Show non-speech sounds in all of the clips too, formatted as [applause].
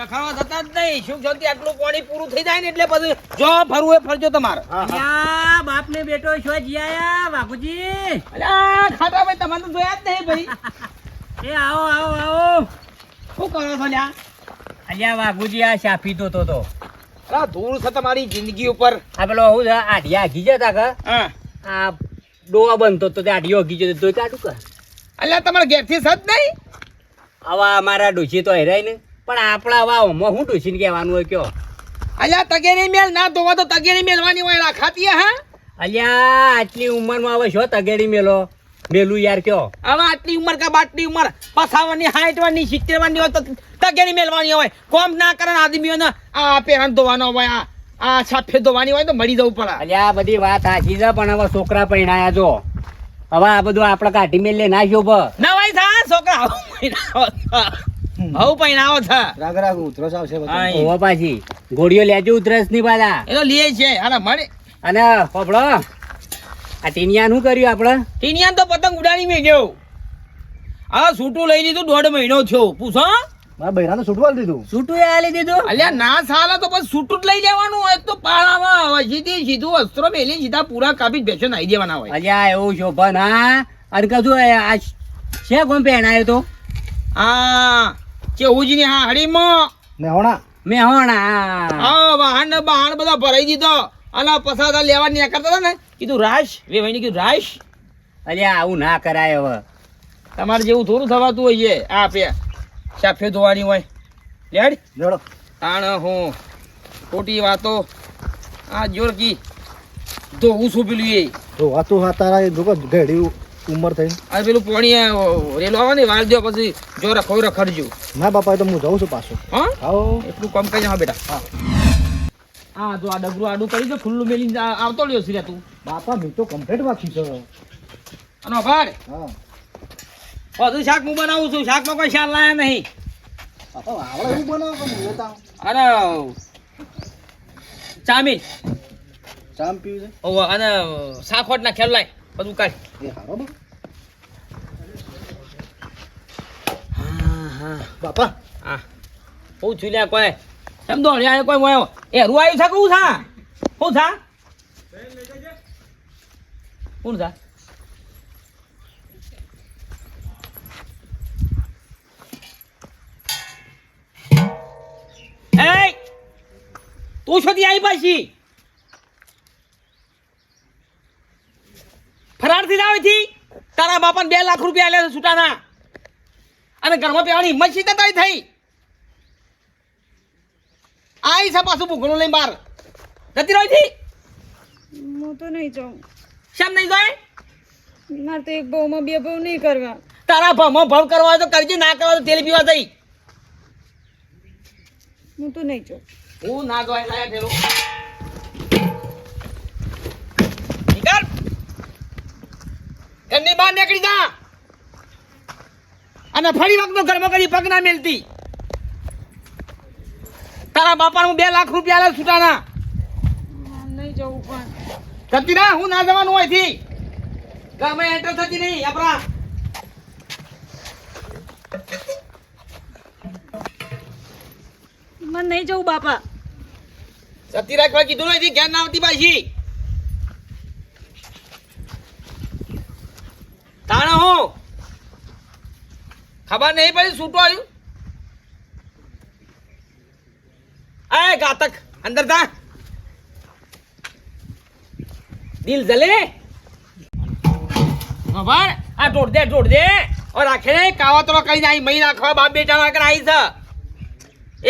રખાવા થતા જ નહીં. સુખ શાંતિ આટલું પાણી પૂરું થઈ જાય ને એટલે પછી જો ફરવું એ ફરજો તમારે. અલ્યા બાપ ને બેટો છો જીયા બાપુજી. અલ્યા ખાટા ભાઈ તમારે તો જોયા જ નહીં ભાઈ. એ આવો આવો આવો. શું કરો છો લ્યા? અલ્યા બાપુજી આ શા પીતો તો. તો અલા ધૂળ છે તમારી જિંદગી ઉપર. આ પેલો હું છે આઢિયા ઘી જતા કે? આ ડોવા બનતો તો તે આઢિયો ઘી જતો તો કાઢું કે અલ્યા તમારા ઘેરથી સજ નહીં? આવા અમારા ડોસી તો હેરાય ને. પણ આપણા વાવ ઓમાં હું ડૂસીને કહેવાનું હોય કયો? અલ્યા તગેરી મેલ ના ધોવા તો તગેરી મેલવાની હોય એલા ખાતી હા અલ્યા આટલી ઉંમરમાં હવે છો તગેરી મેલો? મેલું યાર કયો? હવે આટલી ઉંમર કે બાટલી ઉંમર? પસાવવાની સાઠ વાની સિત્તેર વાની હોય તો તગેરી મેલવાની હોય. કોમ ના કરે આદમીઓને આ પેરણ ધોવાનો હોય આ આ છાફે ધોવાની હોય તો મરી જવું પડે. અલ્યા આ બધી વાત સાચી છે પણ હવે છોકરા પરણાયા જો. હવે આ બધું આપણે કાઢી મેલે ના ભાઈ થા છોકરા હવ પહેણાવો છે રાગ રાગ ઉતરસ આવશે બધું. ઓવા પાછી. ગોળીઓ લેજો ઉતરસની પાછા. એનો લે છે અરે મારે. અને પપડો આ ટીનિયા શું કર્યું આપણે? ટીનિયાન તો પતંગ ઉડાડી મેલ્યો આ સૂટું લઈ લીધું દોઢ મહિનો થયો. પૂછો મારા બૈરાને આલી દીધું. છૂટું એ આલી દીધું? અલ્યા ના સાલા તો બસ સૂટું જ લઈ લેવાનું હોય તો પાળામાં હોય સીધી સીધું વસ્ત્રો મેલી સીધા પૂરા કાપી બેસો નાઈ દેવાના હોય. અલ્યા એવું શોભન હા અને કશું આ છે કોણ પહેણાયો તો? આ ચેહુજીની હા હડીમાં મેહોણા. મેં આ વાહન ને બહાણ બધા ભરાઈ દીધો. અને પસાર લેવા નીકળતા હતા ને કીધું રાશ વેવાઈને કીધું રાશ અલ્યા આવું ના કરાય હવે. તમારે જેવું થોડું થવાતું હોય છે. આ પે સાફે ધોવાની હોય. લેડ જોડો તાણ હું. ખોટી વાતો. આ જોરકી ધોવું શું પેલું એ. ધોવાતું હા તારા એ જોકો ઘડી ઉંમર થઈ આ પેલું પાણી રેલો આવે ને વાળ દો પછી જો રખો રખડજો ના બાપા તો હું જઉં છું પાછું. હા? એટલું કમ કઈ હા બેટા. હા. જો આ ડબરું આડું કરી દો ખુલ્લું મેલીને આવતો લ્યો સિરે તું. બાપા મેં તો કમ્પ્લેટ વાંચી છે અને ભાડ હા. બધું શાક હું બનાવું છું શાકમાં કોઈ શાલ લાયા નહીં. આવડે બનાવો હું લેતા આવું. ચામીન. ચામ પીવું છે? અને સાખોટ ના ખેલ લાય બધું કાઢ એ હારો બા. હા બાપા. હા. હું છું કોઈ એમ તો હળિયા કોઈ મોયો. એ હરું આવ્યું છે કે હું થા? હું થા? કોણ છા એ તું છોથી આવી પાછી? ફરારથી આવે થી તારા બાપાને બે લાખ રૂપિયા છે છૂટાના અને ઘરમાં પીવાની હિંમત સીધા તારી થઈ? આઈ છે પાછું ભૂગણું લઈને બાર જતી રહી હતી હું તો નહીં જાઉં. શેમ નહીં જાય? મારે તો એક બહુમાં બે ભાવ નહીં કરવા. તારા ભાવમાં ભાવ કરવા હોય તો કરજે ના કરવા તો તેલ પીવા જઈ. હું તો નહીં જાઉં. હું ના જોય લાયા નીકળ. ઘરની બહાર નીકળી જા. અને ફરી વખતનો ઘરમાં કરી પગ ના મેલતી. તારા બાપાનું બે લાખ રૂપિયા લે છૂટાના. નહીં જવું પણ. જતી ના હું ના જવાનું હોયથી ગામે એન્ટર થતી નહીં આપણા. મને નહીં જવું બાપા. જતી રાખવા કીધું નથી જ્ઞાન ના આવતી પાછી. તાણા હું? ખબર નહીં પડી છૂટો આવ્યું એ ઘાતક અંદર તા દિલ જલે? ખબર? આ ઢોળ દે ઢોળ દે. ઓર રાખે ને કાવતરો કરીને આવી મહી નાખવા બાપ બેટા વાકર આવી છે.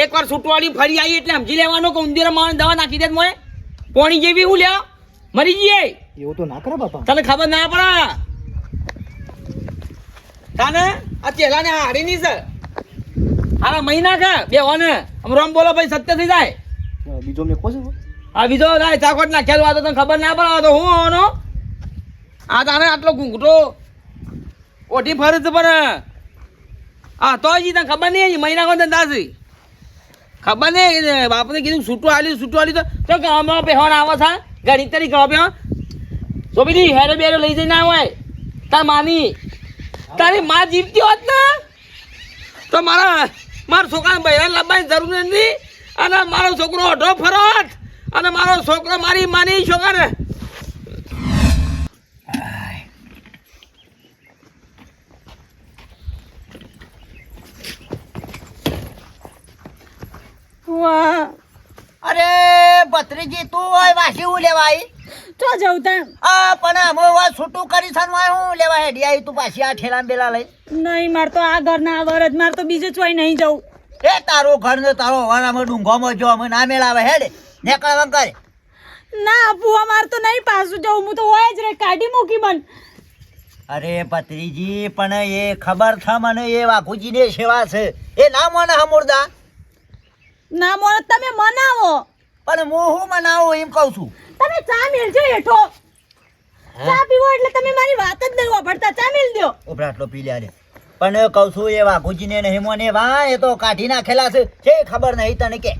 એક વાર છૂટવાડી ફરી આવી એટલે સમજી લેવાનું કે ઉંદર માણ દવા નાખી દે મોય પોણી જેવી હું લ્યો. મરી જઈએ. એવું તો ના કરે બાપા. તને ખબર ના પડે? તાને? આ ચેલા ને હારી ની છે. હારા મહિના કે બે ઓને. આમ રોમ બોલો ભાઈ સત્ય થઈ જાય. બીજો મેં કહો આ બીજો ના ચાકોટ ના ખેલવા તો તને ખબર ના પડે તો હું આનો આ તાને આટલો ઘૂંઘટો ઓઠી ફરજ પણ. હા તો હજી તને ખબર નહીં મહિના કોણ છે? ખબર નહીં બાપને કીધું છૂટું આલ્યું છૂટું આલ્યું તો. તો ગામમાં પહેવાના આવે છે ઘણી તરી ગામ પહેવા તો બીજી હેરે બેરે લઈ જઈને ના હોય તાર માની. તારી માં જીવતી હોત ને? તો મારા મારા છોકરાને બહેરા લાવવાની જરૂર નથી. અને મારો છોકરો અઢો ફરોટ અને મારો છોકરો મારી માની છોકરાને. વાહ. અરે ભત્રીજી તું હોય વાસી હું લેવા આવી તો જવું તાણ. આ પણ અમે વાત છૂટું કરી છે વાય હું લેવા હેડી આવી તું પાછી આ ઠેલા બેલા લઈ. નહીં માર તો આ ઘરના આ વરજ માર તો બીજે ચોય નહીં જવું એ તારો ઘર ને તારો વારામાં ડુંગોમાં જો અમે ના મેળાવે હેડે. નેકળવા કરે ના ભૂવા માર તો નહીં પાછું જવું હું તો હોય જ રે કાઢી મૂકી બન. અરે ભત્રીજી પણ એ ખબર થ મને એ વાઘુજીની સેવા છે. એ ના મને હમુરદા. ના મોણ તમે મનાવો. પણ હું હું મનાવું એમ કહું છું? તમે ચા મેલજો હેઠો. ચા પીવો એટલે તમે મારી વાત જ નહીં વાપરતા. ચા મેલ દો. ઉભરાટલો પી લે. પણ કહું છું એ વાઘુજીને નહીં મને વા એ તો કાઢી નાખેલા છે. છે ખબર નહીં તને કે.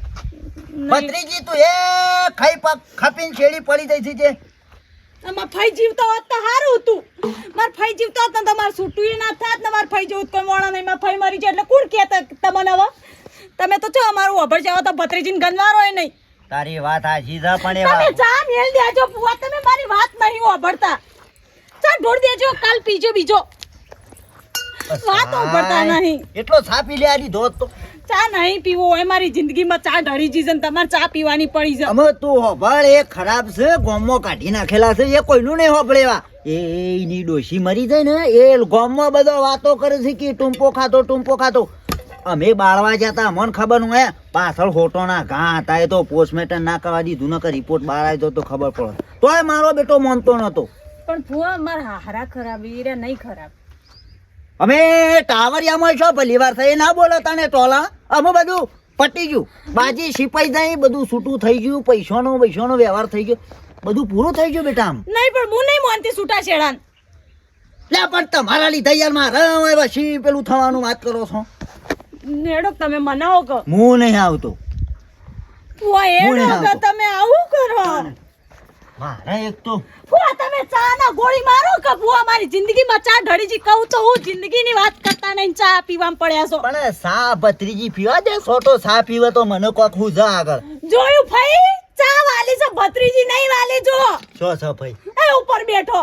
ભત્રીજી તું એ ખાઈ પગ ખપીને છેડી પડી જઈ છે અમાર ફઈ જીવતો હોત તો સારું હતું. માર ફઈ જીવતો હોત ને તમારે છૂટું ના થાત ને માર ફઈ જેવું કોઈ મોણા નહીં. માર ફઈ મરી જાય એટલે કોણ કહેતા તમને હવે તમે તો છો અમારું ઓભર જાવ તો ભત્રીજીને ગનવારો હોય નહીં. તારી વાત હાચી છે પણ એ તમે ચા મેલ દેજો ફુવા તમે મારી વાત નહીં ઓભરતા. ચા ઢોળ દેજો કાલ પીજો બીજો. વાત ઓભરતા નહીં. એટલો છાપી લે આલી ધોત તો. ચા નહીં પીવો હોય મારી જિંદગીમાં ચા ઢળી જશે ને તમારે ચા પીવાની પડી છે. અમે તું હોભળ એ ખરાબ છે ગોમો કાઢી નાખેલા છે એ કોઈનું નહીં હોભળેવા એ એની ડોશી મરી જાય ને એ ગોમમાં બધો વાતો કરે છે કે ટૂંપો ખાતો ટૂંપો ખાતો અમે બાળવા જતા મને ખબર હું હે પાછળ હોટોના ઘા હતા એ તો પોસ્ટમેટન ના કરવા દીધું ન રિપોર્ટ બહાર આવી તો ખબર પડે. તોય મારો બેટો માનતો નતો પણ ફુવા મારા હારા ખરાબ હીરા નહીં ખરાબ. અમે ટાવરિયામાં છો વાર થઈ ના બોલો તને ટોલા. અમે બધું પટી ગયું. બાજી સિપાઈ જાય બધું છૂટું થઈ ગયું પૈસાનો પૈસાનો વ્યવહાર થઈ ગયો. બધું પૂરું થઈ ગયું બેટા આમ. નહીં પણ હું નહીં માનતી છૂટા છેડાન લે પણ તમારા લીધે યાર મારા પછી પેલું થવાનું વાત કરો છો? નેડો તમે મનાવો કે? હું નહીં આવતો. એડો તમે આવું કરો? મારા એક તો ફુવા તમે ચા ના ગોળી મારો કે ફુવા મારી જિંદગીમાં ચા ઢળી કહું તો હું જિંદગીની વાત કરતા નહીં ચા પીવામાં પડ્યા છો. પણ સા ભત્રીજી પીવા દે છોટો સા પીવે તો મને કોક હું જા આગળ. જોયું ભાઈ ચા વાલી છે ભત્રીજી નહીં વાલી જો છો છો ભાઈ. એ ઉપર બેઠો.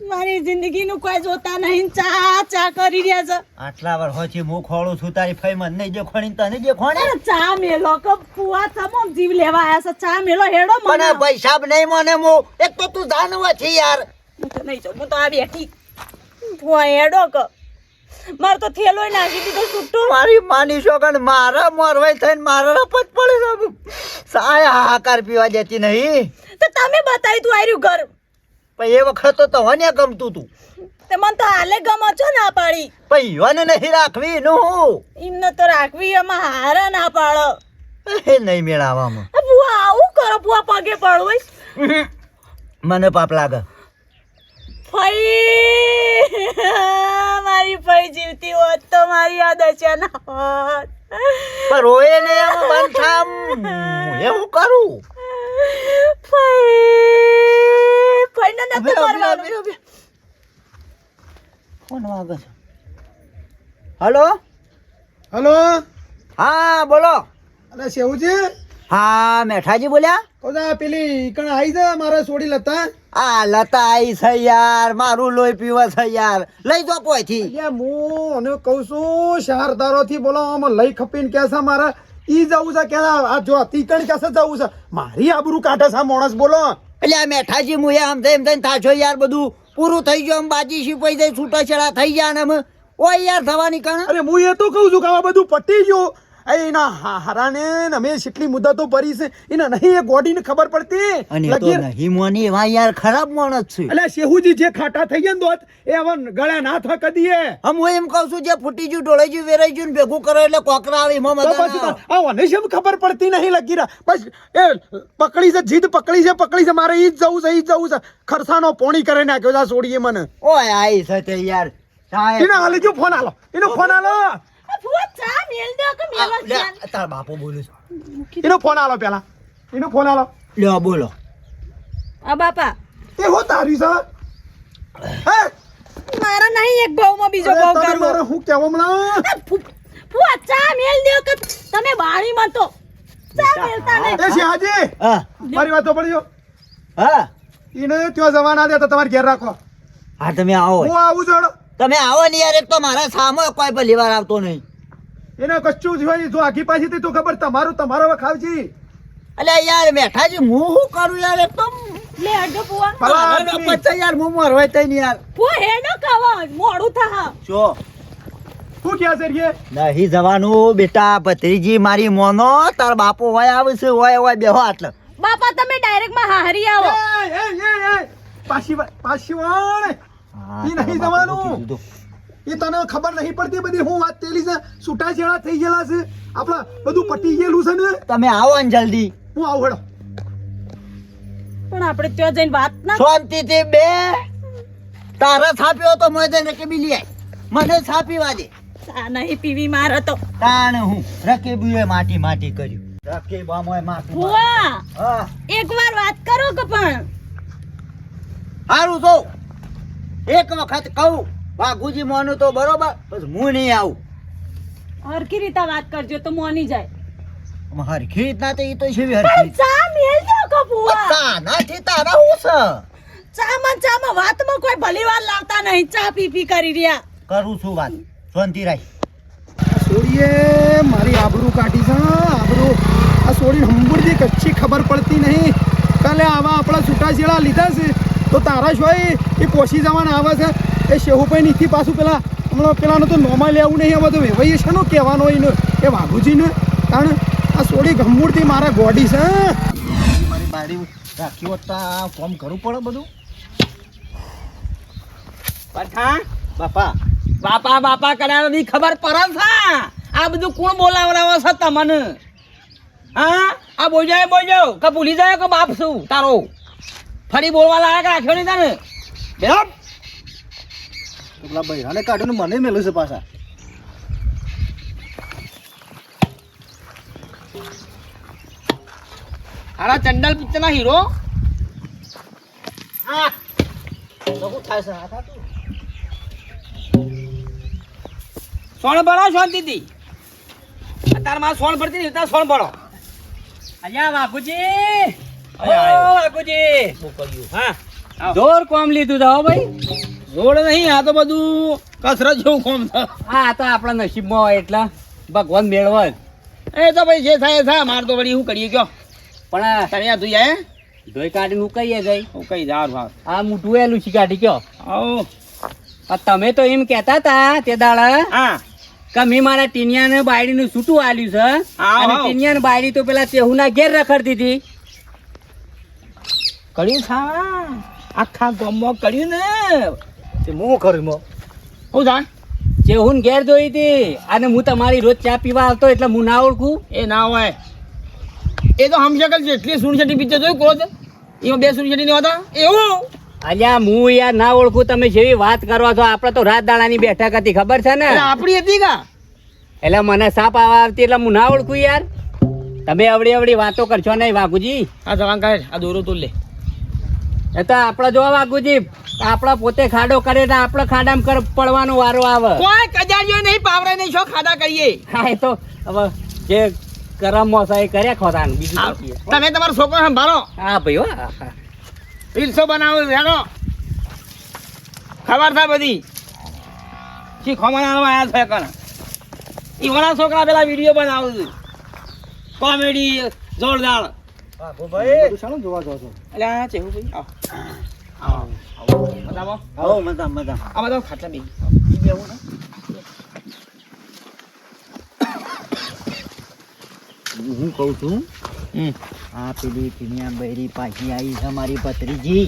મારી જિંદગીનું કોઈ જોતા નહીં. ચા ચા કરી રહ્યા છે. આટલા વાર હોછી હું ખોળું છું તારી ફઈ મને નહીં દેખોણી તને દેખોણી અરે ચા મેલો કે કુવા સમો જીવ લેવા આયા છે. ચા મેલો હેડો મને. ભાઈ સાબ નહીં મને હું એક તો તું જાનવા છે યાર. હું તો નહીં જાઉં હું તો આ બેઠી. ફુવા હેડો કે. મારે તો થેલોય નાખી દીધો છૂટો મારી માની છોકન મારા મોરવાઈ થઈને મારા રપત પડે સાયા હાહાકાર પીવા દેતી નહીં. તો તમે બતાવી તું આર્યું ઘર. પણ એ વખત તો તને ગમતું તું. તે મને તો હાલે ગમો છો ના પાડી. પણ યોને નહીં રાખવી નું એમને તો રાખવી એમાં હારા ના પાડો. એ નહીં મેળાવામાં. બુઆ આવું કરો બુઆ પગે પડવું મને પાપ લાગે. ફઈ! [laughs] મારી ફઈ જીવતી હોત તો મારી આ દશા ના હોત. પણ રોએ ને એમ બંધ થામ એવું કરું. ફઈ! ફઈને નતું રહો. કોણ વાગે છે. હલો? હલો? હા બોલો. અરે છે હા મેઠાજી બોલ્યા? ઓલા પેલી કણ આવી છે મારે છોડી લતા. આ લતા આઈ છે યાર મારું લોહી પીવા છે યાર લઈ જો અહીંયા હું કહું છું શહેરદારો થી બોલો આમાં લઈ ખપીને કે છે મારે ઈ જવું છે કે આ જો તીકણ કેસે જવું છે? મારી આબરૂ કાઢે છે માણસ બોલો. એટલે આ મેઠાજી મુએ આમ તેમ થઈને થાચો યાર બધું. પૂરું થઈ ગયું આમ બાજી સિપાઈ જાય છૂટા છેડા થઈ ગયા ને ઓય યાર થવાની કારણ અરે હું એ તો કહું છું કે આ બધું પટી ગયું. એના હારાને અમે કેટલી મુદ્દતો ભરી છે. એને નહીં એ ગોડીને ખબર પડતી. અને તો નહીં મોની એવા યાર ખરાબ માણસ છે. અલ્યા શેહુજી જે ખાટા થઈ ગયા દોત એ હવે ગળા ના થા કદી એ હમ હું એમ કહું છું જે ફૂટી જ્યું ઢોળાઈ જ્યું વેરાઈ ને ભેગું કરો એટલે કોકરા આવે એમાં મજા આ મને શેમ ખબર પડતી નહીં લગી રહ્યા બસ એ પકડી છે જીદ પકડી છે પકડી છે મારે ઈ જ જવું છે ઈ જ જવું છે. ખરસાનો પોણી કરે નાખ્યો છે છોડીએ મને. ઓય આઈ છે તે યાર. સાહેબ. એને હાલે જો ફોન આલો એનો ફોન આલો. આ ફુવા ચા મેલ દો કે આ, મેલો લે, છે તારા બાપો બોલું છું એનો ફોન આલો પેલા. એનો ફોન આલો. લ્યો બોલો. આ બાપા. તે હો તારી છે હે? મારા નહીં એક ભાવમાં બીજો ભાવ કરવો મારે હું કહેવા હમણાં આ ફુ- ચા મેલ દ્યો કે તમે બાળીમાં તો. ચા મેલતા નહીં. એ શિહાજી હા. મારી વાત પડ્યો હા. એને ત્યાં જવાના દે તો તમારે ઘેર રાખો. હા તમે આવો. હું આવું છું તમે આવો ને યાર એક તો મારા સામે કોઈ વાર આવતો નહીં. એને કશું જ જો આખી પાછી તો ખબર તમારું તમારો હવે ખાવજી અલ્યા યાર મેઠાજી હું શું કરું યાર? એક લે અડો મારા આદમી. પચાસ યાર હું હોય તઈ ને યાર. હે હેડો કાવા? મોડું થા. જો. શું ક્યાં છે રે? નહીં જવાનું બેટા ભત્રીજી મારી મોનો તાર બાપો હોય આવે છે હોય હોય બેહો આટલે. બાપા તમે ડાયરેક્ટમાં હારી આવો. એ, એ, એ. પાછી પાછી વાળ. ઈ નહીં જવાનું. એ તને ખબર નહીં પડતી બધી હું વાત તેલી છે? છૂટાછેડા થઈ ગયેલા છે. આપડા બધું પટી ગયેલું છે ને? તમે આવો ને જલ્દી. હું આવું હેડો. પણ આપણે ત્યાં જઈને વાત ના શાંતિથી બે. તારા છાપ્યો તો મને રકેબી લઈ આય. મને છાપી વાજે નહીં પીવી મારે તો. તાણ હું રકેબીએ માટી માટી કર્યું. રકેબામાં માટી ફુવા હા. એકવાર વાત કરો કે પણ? હારું તો એક વખત કહું. વાઘુજી મોનું તો બરોબર બસ હું નહીં આવું. હરખી રીતે વાત કરજો તો મોની જાય. હરખી રીતના તો એ તો છે હરખી ચા મેલ દો ચા ના છે તારા હું છે? ચામાં ચામાં વાતમાં કોઈ ભલી વાર લાવતા નહીં ચા પી પી કરી રહ્યા. કરું છું વાત. શાંતિ રાખ. આ સોડીએ મારી આબરૂ કાઢી છે આબરૂ. આ સોડી હંબુરથી કચ્છી ખબર પડતી નહીં. કાલે આવા આપણા છૂટાછેડા લીધા છે. તો તારા શોય એ પોસી જવાના આવે છે. એ શેહુભાઈ નીથી પાછું પેલા હમણાં પેલાનો તો નોમાં લેવું નહીં આ તો વેવાઈએ છે કેવાનો એનો એ વાઘુજીને? કારણ આ સોડી ગંભૂરથી મારા ગોડી છે મારી બારી રાખી હોત તો આ ફોર્મ કરવું પડે બધું. પઠા બાપા. બાપા બાપા કર્યા નથી ખબર પડે છે? આ બધું કોણ બોલાવડાવો છે તમને? હા? આ બોજાય બોજો કે ભૂલી જાય કે બાપ છું? તારો. ફરી બોલવા લાયક રાખ્યો નહીં તને? બેહો પેલા બૈરાને કાઢ્યો ને મને મેલું છે પાછા. હારા ચંડલ પિક્ચર ના હીરો હા શું થાય છે? આ થાતું? સોણ ભરો શાંતિથી તારમાં સોણ ભરતી નહીં તાર સોણ ભરો. અલ્યા વાઘુજી વાઘુજી કર્યું? હા. જોર કોમ લીધું તો હો ભાઈ. જોડ નહીં આ તો બધું કસરત જેવું કોમ છે. હા આ તો આપણા નસીબમાં હોય એટલે ભગવાન મેળવે એ તો ભાઈ જે થાય થાય મારે તો વળી શું કરીએ કયો? પણ તમે આ ધોઈ આયા ધોઈ કાઢીને ઉકાઈએ જઈ હું કઈ જાવ ભાવ આ મોટું એલું છે કાઢી કયો? આવો. તમે તો એમ કહેતા હતા તે દાડા હા. કે મેં મારા બાયડી નું છૂટું આલ્યું છે. અને ટીનિયા ને બાયડી તો પેલા ચેહુના ઘેર રખડતી હતી. કર્યું છા આખા ગામમાં કર્યું ને. તે હું કરું મો હું જાણ? હું ઘેર જોઈ હતી અને હું તમારી રોજ ચા પીવા આવતો એટલે હું ના ઓળખું. એ ના હોય. એ તો હમશકલ જેટલી સુનશેટી પિક્ચર જોયું ક્રોધ એમાં બે સુનશેટી નહીં હતા એવું? અલ્યા હું યાર ના ઓળખું તમે જેવી વાત કરવા છો આપણે તો રાત દાડાની બેઠક હતી ખબર છે ને? આપણી હતી કા? એટલે મને સાપ આવવા આવતી એટલે હું ના ઓળખું યાર. તમે અવડી અવડી વાતો કરશો નહીં વાઘુજી. આ જવાન કાઢ આ દોરો તું લે. એ તો આપણે જોવા વાગુજી આપણા પોતે ખાડો કરે તો આપણે ખાડામાં પડવાનો વારો આવે. કોઈ કજાડ્યો નહીં પાવરે નહીં શું ખાડા કરીએ? હા એ તો હવે જે કરમ મોસા એ કર્યા ખોરાન બીજું શું? તમે તમારો છોકરો સંભાળો. હા ભાઈ હો. રીલ્સો બનાવો વેરો ખબર થાય બધી? શીખવામાં આવ્યા છે કણ? ઈવાના છોકરા પેલા વીડિયો બનાવું છું. કોમેડી જોરદાર. હું કહું છું આ પેલી કિમિયા બૈરી પાછી આવી છે મારી ભત્રીજી.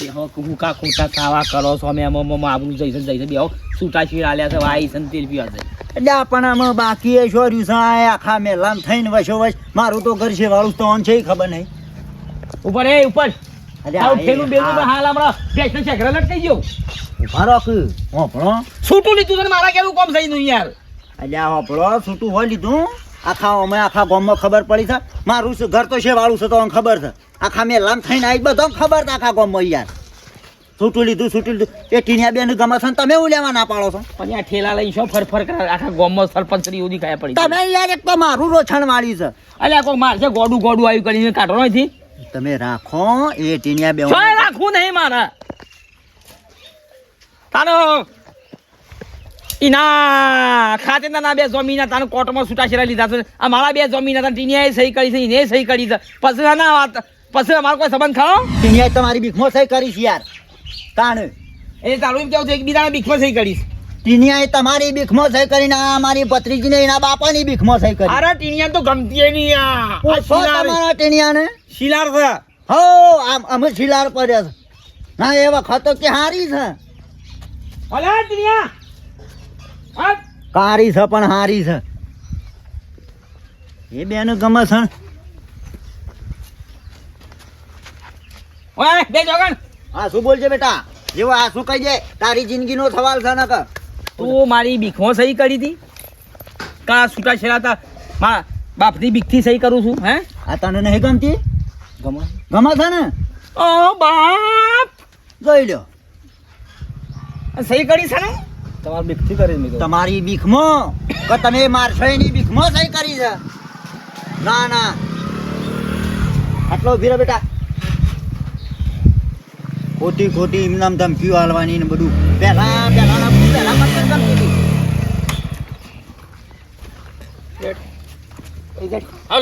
બેહો હુકા ખોટા ખાવા કરો છો અમે આમાં આબરું જઈશ જઈશે. બેહો છૂટા છીર આલ્યા છે વાઈ છે પીવા છે. આપણામાં બાકી એ છોર્યું છે આ આખા મેલામ થઈને વશો વશ મારું તો ઘર છે વાળું તો છે ખબર નહીં. ઉપર એ ઉપર. આ બેલું હાલ હમણાં ભેંસને ચેકરા લટકાઈ ગયો. ઊભા હોપળો છૂટું લીધું છે મારા કેવું કોમ થઈ નું યાર. એટલે હોપળો છૂટું હોય લીધું. આખા અમે આખા ગામમાં ખબર પડી છે. મારું ઘર તો છે વાળું છે તો ખબર છે. આખા મેલામ થઈને આવી બધો ખબર છે આખા ગામમાં યાર. છૂટું લીધું છૂટું લીધું. એ ટીનિયા બેન ગમે છે તમે હું લેવા ના પાડો છો? પછી આ ઠેલા લઈ શું ફરફર કરે? આખા ગામમાં સરપંચ શ્રી ઉદી ખાયા પડી તમે યાર એક તો મારું રોછણ વાળી છે. અલ્યા કોઈ મારશે ગોડું ગોડું આવ્યું કરીને કાઢો નથી તમે રાખો એ ટીનિયા બેન. રાખવું નહીં મારે. તારો ઇના ખાતેના ના બે જમીન તાનો કોર્ટમાં છૂટાછેડા લીધા છે. આ મારા બે જમીન હતા ટીનિયાએ સહી કરી છે એને સહી કરી છે. પછી ના વાત પછી અમારો કોઈ સંબંધ ખરો? ટીનિયા તમારી બીકમો સહી કરીશ યાર. તાણ. એ તારું કેવું છે એક બીજાના બીકમાં સહી કરીશ. ટીનિયાએ તમારી બીકમો સહી કરીને આ મારી ભત્રીજીને એના બાપાની બીકમો સહી કરી. અરે ટીનિયા તો ગમતી નહીં આ આ પૂછો તમારા ટીનિયાને. શિલાર છે. હો આમ અમે શિલાર પડ્યા છે. ના એ વખત કે હારી છે. અલે ટીનિયા. કારી છે પણ હારી છે. એ બેન ગમે છે. ઓય બે જોગણ. આ શું બોલજે બેટા? જેવો આ શું કહી દે? તારી જિંદગીનો સવાલ છે નક તું મારી બીખો સહી કરી હતી? કા છૂટા છેડા તા મારા બાપની બીકથી સહી કરું છું હે? આ તને નહીં ગમતી? ગમે ગમે છે ને? ઓ બાપ! જોઈ લ્યો. સહી કરી છે ને? તમારી બીકથી કરી મેં તમારી બીખમાં? કે તમે મારશો એની બીકમાં સહી કરી છે? ના ના. આટલો ઊભી બેટા. ખોટી ખોટી એમનામ ધમકીઓ હાલવાની ને બધું. પહેલા પહેલા પહેલા મને ગમતી હતી.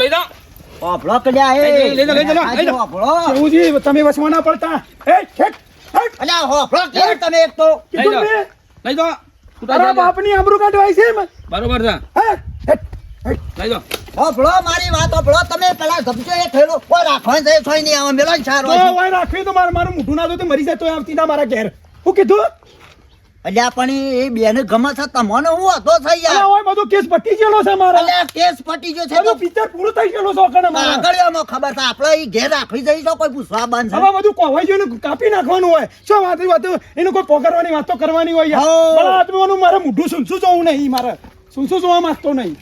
લઈ જાઓ ઓભળો કલ્યા એ લઈ લો, લઈ લો, લઈ લો, લઈ લો. તમે વચમાં ના પડતા. એ ઠેક અલ્યા કે તમે એક તો. કીધું લઈ લો. લઈ જાઓ તારા બાપની આબરૂ કાઢવાય છે બરોબર છે. હે. લઈ જાઓ હોભળો મારી વાત હોભળો તમે પેલા ધમજો એ થયેલો. કોઈ રાખવાનું છે થોઈ નહીં. આવે મેલો સારો તો. રાખવી તો મારું મારું મોઢું ના દો તો મરી જાય તો આવતી ના મારા ઘેર. હું કીધું? અલ્યા પણ એ બેને ગમે છે. તમને હું હતો છે યાર. ઓય બધું કેસ પટી ગયેલો છે મારા. અલ્યા કેસ પટી ગયો છે તો પિક્ચર પૂરું થઈ ગયેલું છે ઓકાણે મારા. આગળિયામાં ખબર છે. આપણે એ ઘેર રાખી જઈ તો કોઈ પૂછવા બંધ છે. હવે બધું કોવાઈ ગયું ને કાપી નાખવાનું હોય. શું વાત વાતો એનું કોઈ પોકારવાની વાતો કરવાની હોય યાર. ભલા આદમીઓનું મારે મોઢું સૂનસું જોવું નહીં મારે. સૂનસું જોવા માંગતો નહીં.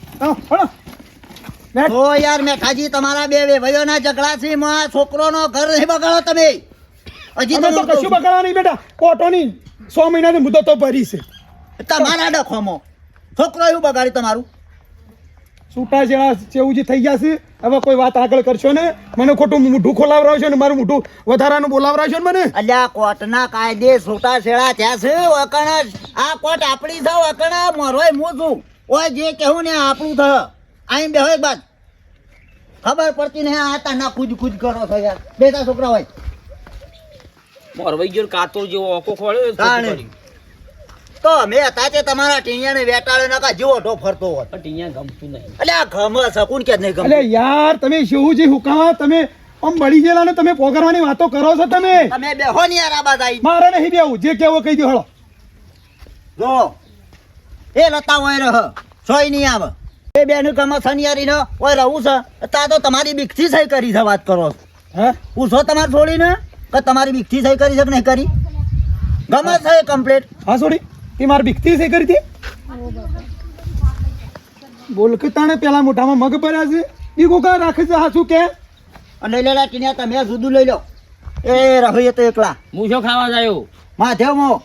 તો યાર મેઠાજી તમારા બે વેવાઈઓના ઝઘડા છે માં છોકરોનો ઘર નહીં બગાડો તમે. હજી તો કશું બગાડવા નહીં બેટા કોટોની સો મહિનાની મુદત તો ભરી છે. તમારા ડખોમાં. છોકરો એવું બગાડ્યું તમારું. છૂટા જેવા જે થઈ ગયા છે હવે કોઈ વાત આગળ કરશો ને? મને ખોટું મોઢું ખોલાવરાવશો ને મારું મોઢું વધારાનું બોલાવરાવશો ને મને? અલ્યા કોર્ટના કાયદે છૂટા છેડા થયા છે વકણ આ કોર્ટ આપણી છે વકણ મોરોય હું છું. ઓય જે કહેવું ને આપણું થ આઈ બે હોય બાદ ખબર પડતી ને આ તાના કુજ કુજ કરો છો યાર. બેટા છોકરા હોય. મોરવાઈ ગયો કાતો જેવો ઓકો ખોળ્યો. તો અમે તાતે તમારા ટીણિયાને વેટાળે નકા જેવો ઢો ફરતો હોત પણ ટીનિયા ગમતું નહીં. અલ્યા ગમે શકુન કે નહીં અલે એટલે યાર તમે શિવજી હુકા તમે આમ બળી ગયેલા ને તમે પોગરવાની વાતો કરો છો તમે? તમે બેહો ની યાર આ બાદ મારે નહીં બેવું જે કેવો કહી દો હળો. જો એ લતા હોય રહ. સોય નહીં આવે. એ બેનું ગમે શનિયારી ન ઓય રહું છે. તા તો તમારી બીકથી સહી કરી છે વાત કરો છો. હે? પૂછો તમારે છોડીને કે તમારી બીકથી સહી કરી છે કે નહીં કરી? ગમે છે કમ્પ્લીટ હા છોડી તે મારી બીકથી સહી કરી હતી? બોલ કે તાણે પેલા મોઢામાં મગ ભર્યા છે? બીગું કા રાખે છે હા શું કે અને લેલા ટીનિયા તમે જુદું લઈ લો. એ રહી તો એકલા. હું શું ખાવા જાયો? માધેવ મો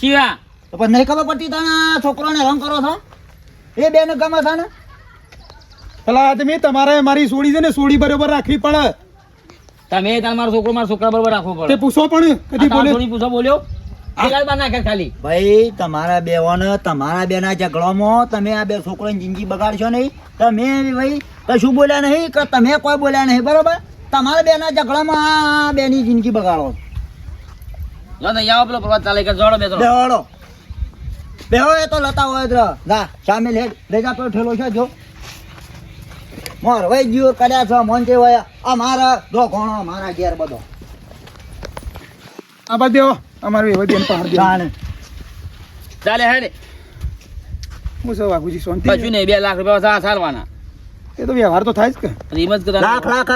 શિવા. તો પછી નહીં ખબર પડતી તને છોકરોને રંગ કરો છો? એ બેને ગમે છે ને? પેલા આદમી તમારે મારી સોડી છે ને સોડી બરોબર રાખવી પડે. તમે તાર મારો છોકરો મારા છોકરા બરોબર રાખવો તે પડે પૂછો પણ કદી બોલે. થોડી પૂછો બોલ્યો. કેટલા બાર નાખે ખાલી? ભાઈ તમારા બેઓને તમારા બેના ઝઘડામાં તમે આ બે છોકરાની જિંદગી બગાડશો નહીં. તમે ભાઈ કશું બોલ્યા નહીં કે તમે કોઈ બોલ્યા નહીં બરોબર? તમારા બેના ઝઘડામાં આ બેની જિંદગી બગાડો આવો પેલો પ્રવાસ ચાલે કે જોડો બે બેહો એ તો લતા હોય જ રહ. ના સામે લે લેજા તો ઠેલો છે જો. મોર વઈ ગયો કર્યા છો મોન છે હોય. આ મારા દો ઘણો મારા ઘેર બધો. આ બાદ દેવો. અમારી એવા બેન પહાડ દેવો. જાણે. ચાલે હે ને હું શું વાઘુજી શાંતિ કશું નહીં બે લાખ રૂપિયા સા સારવાના એ તો વ્યવહાર તો થાય જ કે. રીમજ જ લાખ લાખ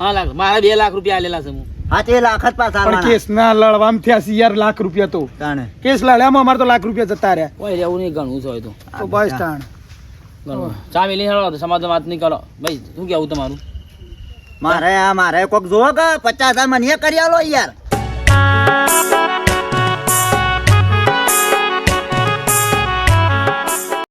હા લાખ. મારે બે લાખ રૂપિયા આલેલા છે હું. તે લાખ જ પાછા પણ કેસ ના લડવામ થયા છે યાર લાખ રૂપિયા તો. તાણે. કેસ લડ્યામાં અમારે તો લાખ રૂપિયા જતા રહ્યા. ઓય રહેવું નહીં ઘણું છે હોય તો. તો બસ તાણ. ઘણું ચા મિલી હેડો તો સમાજ વાત નહીં કરો. ભાઈ શું કેવું તમારું? મારે આ મારે કોક જોવો કે પચાસ હજાર મને કરી આલો યાર.